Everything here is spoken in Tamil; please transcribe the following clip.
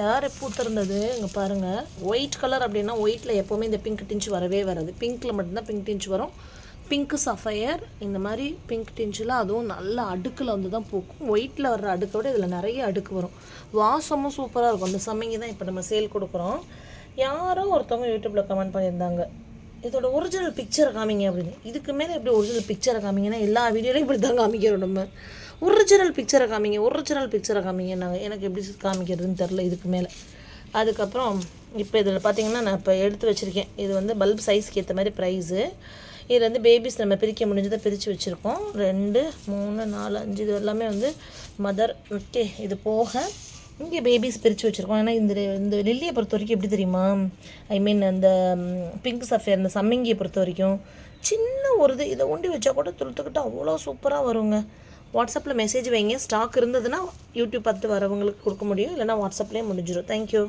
யார் பூத்திருந்தது இங்கே பாருங்கள் ஒயிட் கலர் அப்படின்னா ஒயிட்டில் எப்போவுமே இந்த பிங்க் டிஞ்சு வரவே வராது. பிங்க்கில் மட்டும்தான் பிங்க் டிஞ்சு வரும். பிங்க்கு சஃபயர் இந்த மாதிரி பிங்க் டிஞ்சில் அதுவும் நல்ல அடுக்கில் வந்து தான் பூக்கும். ஒயிட்டில் வர்ற அடுக்கை விட இதில் நிறைய அடுக்கு வரும். வாசமும் சூப்பராக இருக்கும். அந்த சமைங்க தான் இப்போ நம்ம சேல் கொடுக்குறோம். யாரோ ஒருத்தவங்க யூடியூப்பில் கமெண்ட் பண்ணியிருந்தாங்க. இதோட ஒரிஜினல் பிக்சரை காமிங்க அப்படின்னு. இதுக்கு மேலே எப்படி ஒரிஜினல் பிக்சரை காமிங்கன்னா எல்லா வீடியோலையும் இப்படி தான் காமிக்கிறோம் நம்ம. ஒரிஜினல் பிக்சரை காமிங்க ஒரிஜினல் பிக்சரை காமிங்க. நாங்கள் எனக்கு எப்படி காமிக்கிறதுன்னு தெரில இதுக்கு மேலே. அதுக்கப்புறம் இப்போ இதில் பார்த்தீங்கன்னா நான் இப்போ எடுத்து வச்சுருக்கேன். இது வந்து பல்ப் சைஸ்க்கு ஏற்ற மாதிரி ப்ரைஸு இது வந்து பேபிஸ் நம்ம பிரிக்க முடிஞ்சதை பிரித்து வச்சுருக்கோம். ரெண்டு மூணு நாலு அஞ்சு இது எல்லாமே வந்து மதர் ஓகே இது போக இங்கே பேபிஸ் பிரித்து வச்சுருக்கோம். ஏன்னா இந்த இந்த லில்லியை பொறுத்த வரைக்கும் எப்படி தெரியுமா? ஐ மீன் அந்த பிங்க் சஃபேர் அந்த சம்மங்கியை பொறுத்த வரைக்கும் சின்ன ஒரு இது இதை ஒண்டி வச்சா கூட துளுத்துக்கிட்டு அவ்வளோ சூப்பராக வருங்க. வாட்ஸ்அப்பில் மெசேஜ் வைங்க. ஸ்டாக் இருந்ததுன்னா யூடியூப் பார்த்து வரவங்களுக்கு கொடுக்க முடியும். இல்லைனா வாட்ஸ்அப்லேயே முடிஞ்சிடும் தேங்க்யூ